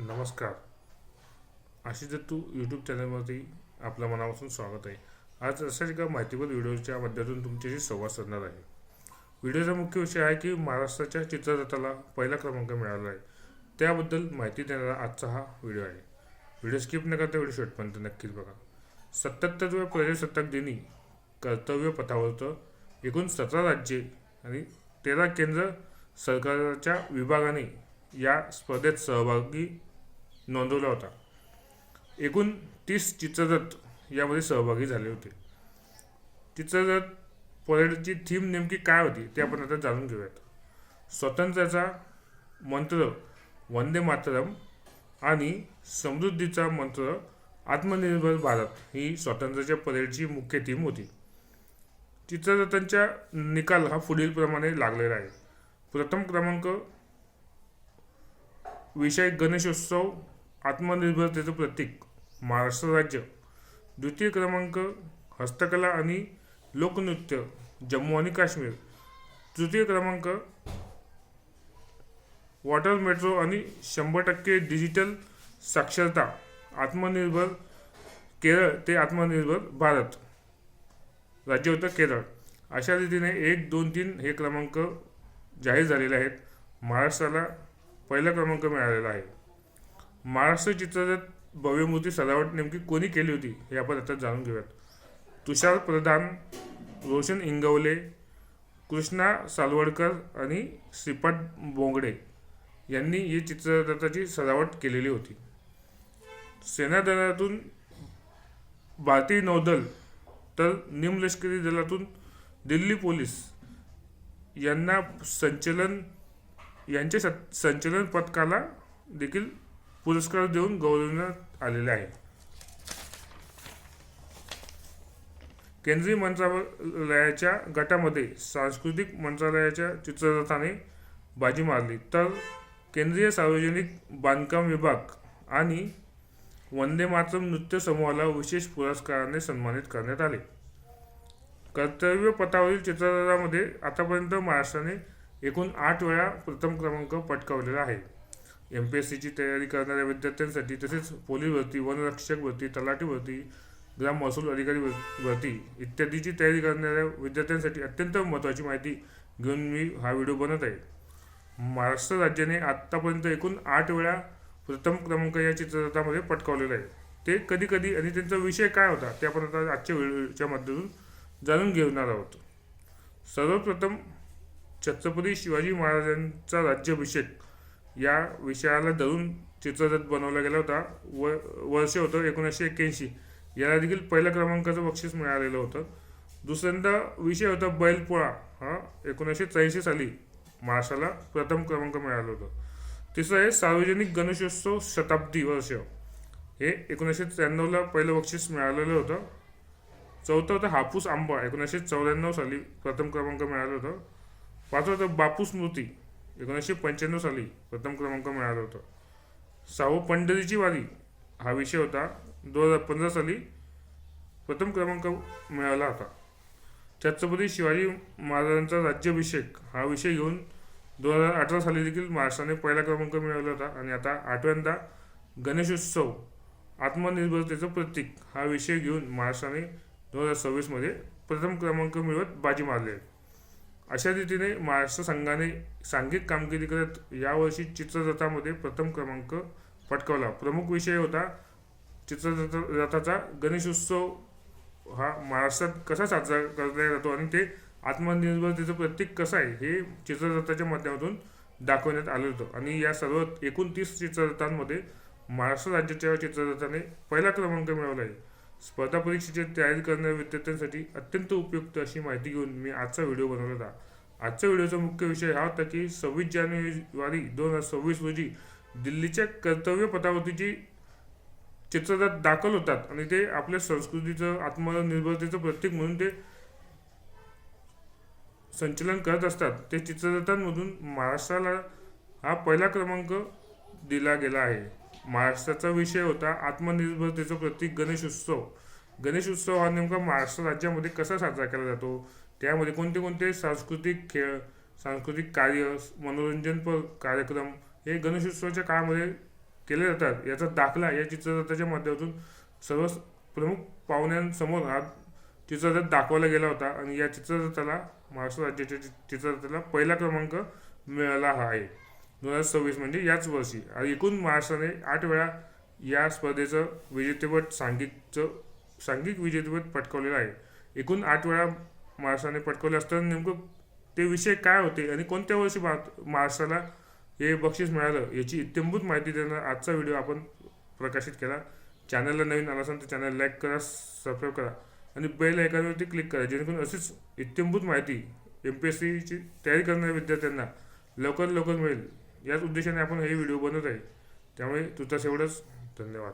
नमस्कार. आशिष दत्तू यूट्यूब चॅनलवरती आपलं मनापासून स्वागत आहे. आज अशाच एका माहितीपर व्हिडिओच्या माध्यमातून तुमच्याशी संवाद साधणार आहे. व्हिडिओचा मुख्य विषय आहे की महाराष्ट्राच्या चित्ररथाला पहिला क्रमांक मिळाला आहे. त्याबद्दल माहिती देणारा आजचा हा व्हिडिओ आहे. व्हिडिओ स्किप न करता व्हिडिओ शेवटपर्यंत नक्कीच बघा. सत्याहत्तरव्या प्रजासत्ताक दिनी कर्तव्य पथावरचं एकूण सतरा राज्ये आणि तेरा केंद्र सरकारच्या विभागाने या स्पर्धेत सहभागी नोंदवला होता. एकूण तीस चित्ररथ यामध्ये सहभागी झाले होते. चित्ररथ परेडची थीम नेमकी काय होती ते आपण आता जाणून घेऊयात. स्वातंत्र्याचा मंत्र वंदे मातरम आणि समृद्धीचा मंत्र आत्मनिर्भर भारत ही स्वातंत्र्याच्या परेडची मुख्य थीम होती. चित्ररथांचा निकाल हा पुढीलप्रमाणे लागलेला आहे. प्रथम क्रमांक विषय गणेशोत्सव आत्मनिर्भरतेचं प्रतीक. महाराष्ट्र राज्य. द्वितीय क्रमांक हस्तकला आणि लोकनृत्य जम्मू आणि काश्मीर. तृतीय क्रमांक वॉटर मेट्रो आणि शंभर टक्के डिजिटल साक्षरता. आत्मनिर्भर केरळ ते आत्मनिर्भर भारत. राज्य होतं केरळ. अशा रीतीने एक दोन तीन हे क्रमांक जाहीर झालेले आहेत. महाराष्ट्राला पहिला क्रमांक मिळालेला आहे. महाराष्ट्र चित्ररथ भव्यमूर्ती सजावट नेमकी कोणी केली होती हे आपण आता जाणून घेऊयात. तुषार प्रधान रोशन इंगवले कृष्णा सालवडकर आणि श्रीपाद बोंगडे यांनी ही चित्ररथाची सजावट केलेली होती. सेनादलातून भारतीय नौदल तर निमलष्करी दलातून दिल्ली पोलीस यांना संचलन यांच्या संचलन पथकाला देखील पुरस्कार देऊन गौरवण्यात आलेले आहे. केंद्रीय मंत्रालयाच्या गटामध्ये सांस्कृतिक मंत्रालयाच्या चित्ररथाने बाजी मारली. तर केंद्रीय सार्वजनिक बांधकाम विभाग आणि वंदे मातरम नृत्य समूहाला विशेष पुरस्काराने सन्मानित करण्यात आले. कर्तव्य पथावरील चित्ररथामध्ये आतापर्यंत महाराष्ट्राने एकूण आठ वेळा प्रथम क्रमांक पटकावलेला आहे. एम पी एस सीची तयारी करणाऱ्या विद्यार्थ्यांसाठी तसेच पोलीस भरती वनरक्षक भरती तलाठी भरती ग्राम महसूल अधिकारी भरती इत्यादीची तयारी करणाऱ्या विद्यार्थ्यांसाठी अत्यंत महत्त्वाची माहिती घेऊन मी हा व्हिडिओ बनत आहे. महाराष्ट्र राज्याने आत्तापर्यंत एकूण आठ वेळा प्रथम क्रमांक या चित्ररथामध्ये पटकावलेला आहे. ते कधी कधी आणि त्यांचा विषय काय होता ते आपण आता आजच्या व्हिडिओच्या माध्यमातून जाणून घेणार आहोत. सर्वप्रथम छत्रपती शिवाजी महाराजांचा राज्याभिषेक या विषयाला धरून चित्ररथ बनवला गेला होता. व वर्ष होतं एकोणीसशे एक्क्याऐंशी. याला देखील पहिल्या क्रमांकाचं बक्षीस मिळालेलं होतं. दुसऱ्यांदा विषय होता बैलपोळा. हा एकोणीसशे त्र्याऐंशी साली महाराष्ट्राला प्रथम क्रमांक मिळालं होतं. तिसरं आहे सार्वजनिक गणेशोत्सव शताब्दी वर्ष. हे एकोणीसशे त्र्याण्णवला पहिलं बक्षीस मिळालेलं होतं. चौथं होतं हापूस आंबा. एकोणीसशे चौऱ्याण्णव साली प्रथम क्रमांक मिळालं होतं. पाचवं होतं बापू स्मृती. एकोणीसशे पंच्याण्णव साली प्रथम क्रमांक मिळाला होता. सहावं पंढरीची वारी हा विषय होता. दोन हजार पंधरा साली प्रथम क्रमांक मिळाला होता. छत्रपती शिवाजी महाराजांचा राज्याभिषेक हा विषय घेऊन दोन हजार अठरा साली देखील महाराष्ट्राने पहिला क्रमांक मिळवला होता आणि आता आठव्यांदा गणेशोत्सव आत्मनिर्भरतेचं प्रतीक हा विषय घेऊन महाराष्ट्राने दोन हजार सव्वीसमध्ये प्रथम क्रमांक मिळवत बाजी मारली आहे. अशा रीतीने महाराष्ट्र संघाने सांघिक कामगिरी करत यावर्षी चित्ररथामध्ये प्रथम क्रमांक पटकावला. प्रमुख विषय होता चित्ररथ रथाचा गणेशोत्सव. हा महाराष्ट्रात कसा साजरा करता जातो आणि ते आत्मनिर्भरतेचं प्रतीक कसं आहे हे चित्ररथाच्या माध्यमातून दाखवण्यात आलं होतं. आणि या सर्व एकोणतीस चित्ररथांमध्ये महाराष्ट्र राज्याच्या चित्ररथाने पहिला क्रमांक मिळवला आहे. स्पर्धा परीक्षेची तयारी करणाऱ्या विद्यार्थ्यांसाठी अत्यंत उपयुक्त अशी माहिती घेऊन मी आजचा व्हिडिओ बनवला होता. आजच्या व्हिडिओचा मुख्य विषय हा होता की सव्वीस जानेवारी दोन हजार सव्वीस रोजी दिल्लीच्या कर्तव्य पथावरतीची चित्ररथ दाखल होतात आणि ते आपल्या संस्कृतीचं आत्मनिर्भरतेचं प्रतीक म्हणून ते संचलन करत असतात. ते चित्ररथांमधून महाराष्ट्राला हा पहिला क्रमांक दिला गेला आहे. महाराष्ट्राचा विषय होता आत्मनिर्भरतेचं प्रतीक गणेश उत्सव. गणेश उत्सव हा नेमका महाराष्ट्र राज्यामध्ये कसा साजरा केला जातो? त्यामध्ये कोणते कोणते सांस्कृतिक खेळ सांस्कृतिक कार्य मनोरंजनपर कार्यक्रम हे गणेशोत्सवाच्या काळामध्ये केले जातात? याचा दाखला या चित्ररथाच्या माध्यमातून सर्व प्रमुख पाहुण्यांसमोर हा चित्ररथ दाखवला गेला होता आणि या चित्ररथाला महाराष्ट्र राज्याच्या चि- चित्ररथाला पहिला क्रमांक मिळाला हा आहे. दोन हजार सव्वीस म्हणजे याच वर्षी. आणि एकूण महाराष्ट्राने आठ वेळा या स्पर्धेचं विजेतेपद सांघिकचं सांघिक विजेतेपद पटकावलेलं आहे. एकूण आठ वेळा महाराष्ट्राने पटकावले असताना नेमकं ते विषय काय होते आणि कोणत्या वर्षी भारत महाराष्ट्राला हे बक्षीस मिळालं याची इत्यंभूत माहिती देणार आजचा व्हिडिओ आपण प्रकाशित केला. चॅनलला नवीन आला असेल तर चॅनल लाईक करा सबस्क्राईब करा आणि बेल आयकॉनवरती क्लिक करा जेणेकरून अशीच इत्यंभूत माहिती एम पी एस सीची तयारी करणाऱ्या विद्यार्थ्यांना लवकर लवकर मिळेल. याच उद्देशाने आपण हे व्हिडिओ बनवत आहे. त्यामुळे तुझं एवढंच. धन्यवाद.